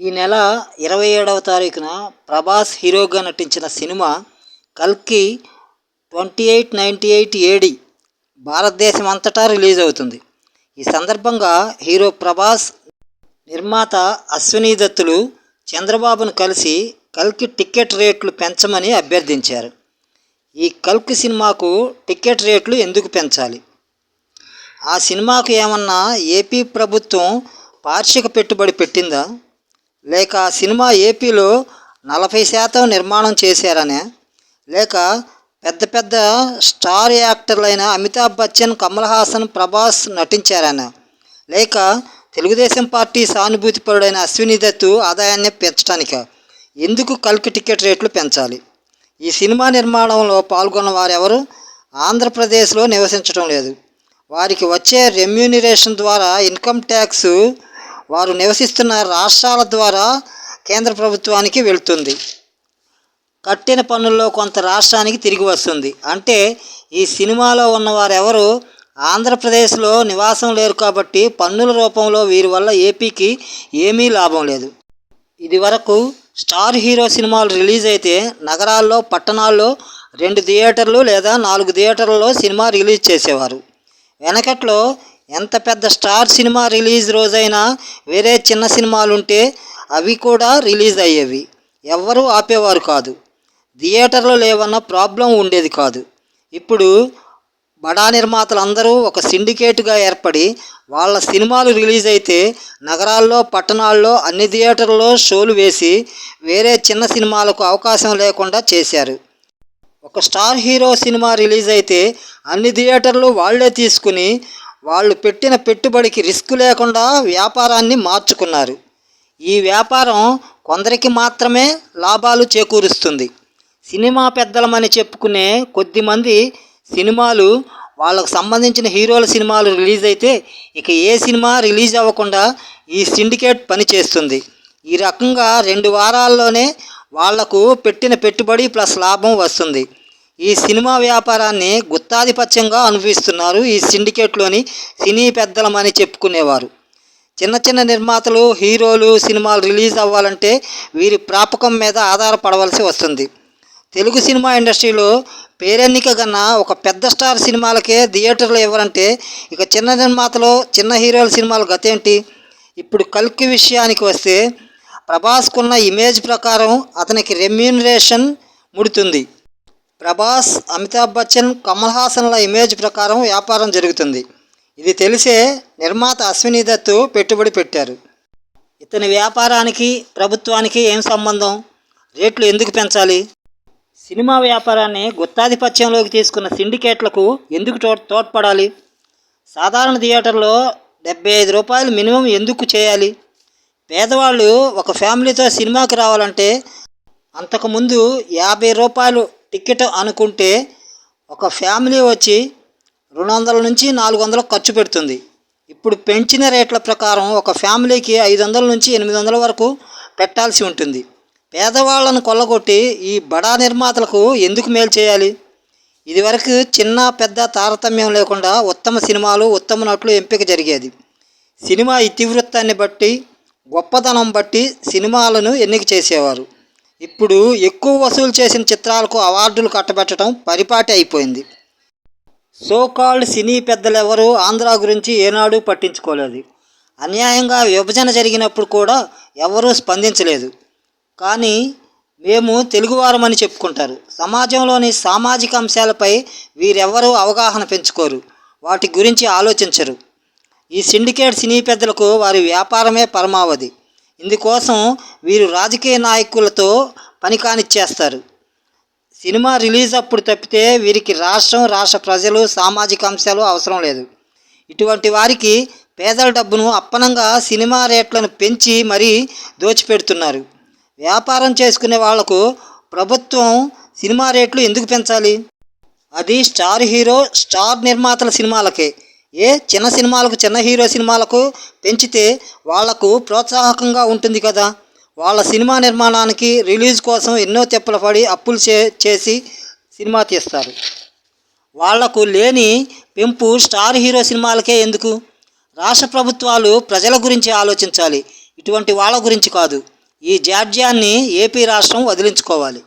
ఈ నెల ఇరవై ఏడవ తారీఖున ప్రభాస్ హీరోగా నటించిన సినిమా కల్కి twenty eight ninety eight AD భారతదేశం అంతటా రిలీజ్ అవుతుంది. ఈ సందర్భంగా హీరో ప్రభాస్ నిర్మాత అశ్విని దత్తులు చంద్రబాబును కలిసి కల్కి టికెట్ రేట్లు పెంచమని అభ్యర్థించారు. ఈ కల్కి సినిమాకు టికెట్ రేట్లు ఎందుకు పెంచాలి? ఆ సినిమాకు ఏమన్నా ఏపీ ప్రభుత్వం పార్షిక పెట్టుబడి పెట్టిందా? లేక ఆ సినిమా ఏపీలో నలభై శాతం నిర్మాణం చేశారనే లేక పెద్ద పెద్ద స్టార్ యాక్టర్లైన అమితాబ్ బచ్చన్ కమల్ హాసన్ ప్రభాస్ నటించారనే లేక తెలుగుదేశం పార్టీ సానుభూతిపరుడైన అశ్విని దత్తు ఆదాయాన్ని పెంచడానిక ఎందుకు కల్కి టికెట్ రేట్లు పెంచాలి? ఈ సినిమా నిర్మాణంలో పాల్గొన్న వారెవరు? ఆంధ్రప్రదేశ్లో నివసించడం లేదు. వారికి వచ్చే రెమ్యూనరేషన్ ద్వారా ఇన్కమ్ ట్యాక్స్ వారు నివసిస్తున్న రాష్ట్రాల ద్వారా కేంద్ర ప్రభుత్వానికి వెళ్తుంది. కట్టిన పన్నుల్లో కొంత రాష్ట్రానికి తిరిగి వస్తుంది. అంటే ఈ సినిమాలో ఉన్నవారెవరు ఆంధ్రప్రదేశ్లో నివాసం లేరు కాబట్టి పన్నుల రూపంలో వీరి వల్ల ఏపీకి ఏమీ లాభం లేదు. ఇది వరకు స్టార్ హీరో సినిమాలు రిలీజ్ అయితే నగరాల్లో పట్టణాల్లో రెండు థియేటర్లు లేదా నాలుగు థియేటర్లలో సినిమా రిలీజ్ చేసేవారు. వెనకట్లో ఎంత పెద్ద స్టార్ సినిమా రిలీజ్ రోజైనా వేరే చిన్న సినిమాలు ఉంటే అవి కూడా రిలీజ్ అయ్యేవి. ఎవ్వరూ ఆపేవారు కాదు. థియేటర్లో లేవన్న ప్రాబ్లం ఉండేది కాదు. ఇప్పుడు బడా నిర్మాతలు అందరూ ఒక సిండికేట్గా ఏర్పడి వాళ్ళ సినిమాలు రిలీజ్ అయితే నగరాల్లో పట్టణాల్లో అన్ని థియేటర్లలో షోలు వేసి వేరే చిన్న సినిమాలకు అవకాశం లేకుండా చేశారు. ఒక స్టార్ హీరో సినిమా రిలీజ్ అయితే అన్ని థియేటర్లు వాళ్ళే తీసుకుని వాళ్ళు పెట్టిన పెట్టుబడికి రిస్క్ లేకుండా వ్యాపారాన్ని మార్చుకున్నారు. ఈ వ్యాపారం కొందరికి మాత్రమే లాభాలు చేకూరుస్తుంది. సినిమా పెద్దలమని చెప్పుకునే కొద్దిమంది సినిమాలు వాళ్ళకు సంబంధించిన హీరోల సినిమాలు రిలీజ్ అయితే ఇక ఏ సినిమా రిలీజ్ అవ్వకుండా ఈ సిండికేట్ పనిచేస్తుంది ఈ రకంగా రెండు వారాల్లోనే వాళ్ళకు పెట్టిన పెట్టుబడి ప్లస్ లాభం వస్తుంది. ఈ సినిమా వ్యాపారాన్ని గుత్తాధిపత్యంగా అనుభవిస్తున్నారు ఈ సిండికేట్లోని సినీ పెద్దలమని చెప్పుకునేవారు. చిన్న చిన్న నిర్మాతలు హీరోలు సినిమాలు రిలీజ్ అవ్వాలంటే వీరి ప్రాపకం మీద ఆధారపడవలసి వస్తుంది. తెలుగు సినిమా ఇండస్ట్రీలో పేరెన్నిక కన్నా ఒక పెద్ద స్టార్ సినిమాలకే థియేటర్లు ఇవ్వాలంటే ఇక చిన్న నిర్మాతలు చిన్న హీరోల సినిమాలు గతేంటి? ఇప్పుడు కల్కి విషయానికి వస్తే ప్రభాస్కున్న ఇమేజ్ ప్రకారం అతనికి రెమ్యూనరేషన్ ముడుతుంది. ప్రభాస్ అమితాబ్ బచ్చన్ కమల్ హాసన్ల ఇమేజ్ ప్రకారం వ్యాపారం జరుగుతుంది. ఇది తెలిసే నిర్మాత అశ్విని దత్తు పెట్టుబడి పెట్టారు. ఇతని వ్యాపారానికి ప్రభుత్వానికి ఏం సంబంధం? రేట్లు ఎందుకు పెంచాలి? సినిమా వ్యాపారాన్ని గుత్తాధిపత్యంలోకి తీసుకున్న సిండికేట్లకు ఎందుకు తో తోడ్పడాలి? సాధారణ థియేటర్లో డెబ్బై ఐదు రూపాయలు మినిమం ఎందుకు చేయాలి? పేదవాళ్ళు ఒక ఫ్యామిలీతో సినిమాకి రావాలంటే అంతకుముందు యాభై రూపాయలు టికెట్ అనుకుంటే ఒక ఫ్యామిలీ వచ్చి రెండు వందల నుంచి నాలుగు వందలు ఖర్చు పెడుతుంది. ఇప్పుడు పెంచిన రేట్ల ప్రకారం ఒక ఫ్యామిలీకి ఐదు వందల నుంచి ఎనిమిది వందల వరకు పెట్టాల్సి ఉంటుంది. పేదవాళ్ళను కొల్లగొట్టి ఈ బడా నిర్మాతలకు ఎందుకు మేలు చేయాలి? ఇదివరకు చిన్న పెద్ద తారతమ్యం లేకుండా ఉత్తమ సినిమాలు ఉత్తమ నటులు ఎంపిక జరిగేది. సినిమా ఇతివృత్తాన్ని బట్టి గొప్పతనం బట్టి సినిమాలను ఎన్నిక చేసేవారు. ఇప్పుడు ఎక్కువ వసూలు చేసిన చిత్రాలకు అవార్డులు కట్టబెట్టడం పరిపాటి అయిపోయింది. సో కాల్డ్ సినీ పెద్దలెవరూ ఆంధ్ర గురించి ఏనాడు పట్టించుకోలేదు. అన్యాయంగా విభజన జరిగినప్పుడు కూడా ఎవరూ స్పందించలేదు. కానీ మేము తెలుగువారమని చెప్పుకుంటారు. సమాజంలోని సామాజిక అంశాలపై వీరెవ్వరూ అవగాహన పెంచుకోరు. వాటి గురించి ఆలోచించరు. ఈ సిండికేట్ సినీ పెద్దలకు వారి వ్యాపారమే పరమావధి. ఇందుకోసం వీరు రాజకీయ నాయకులతో పని కానిచ్చేస్తారు సినిమా రిలీజ్ అప్పుడు తప్పితే వీరికి రాష్ట్రం రాష్ట్ర ప్రజలు సామాజిక అంశాలు అవసరం లేదు. ఇటువంటి వారికి పేదల డబ్బును అప్పనంగా సినిమా రేట్లను పెంచి మరీ దోచిపెడుతున్నారు. వ్యాపారం చేసుకునే వాళ్ళకు ప్రభుత్వం సినిమా రేట్లు ఎందుకు పెంచాలి? అది స్టార్ హీరో స్టార్ నిర్మాతల సినిమాలకే. ఏ చిన్న సినిమాలకు చిన్న హీరో సినిమాలకు పెంచితే వాళ్ళకు ప్రోత్సాహకంగా ఉంటుంది కదా. వాళ్ళ సినిమా నిర్మాణానికి రిలీజ్ కోసం ఎన్నో తెప్పలు పడి అప్పులు చే చేసి సినిమా తీస్తారు. వాళ్ళకు లేని పెంపు స్టార్ హీరో సినిమాలకే ఎందుకు? రాష్ట్ర ప్రభుత్వాలు ప్రజల గురించి ఆలోచించాలి. ఇటువంటి వాళ్ళ గురించి కాదు. ఈ జాడ్యాన్ని ఏపీ రాష్ట్రం వదిలించుకోవాలి.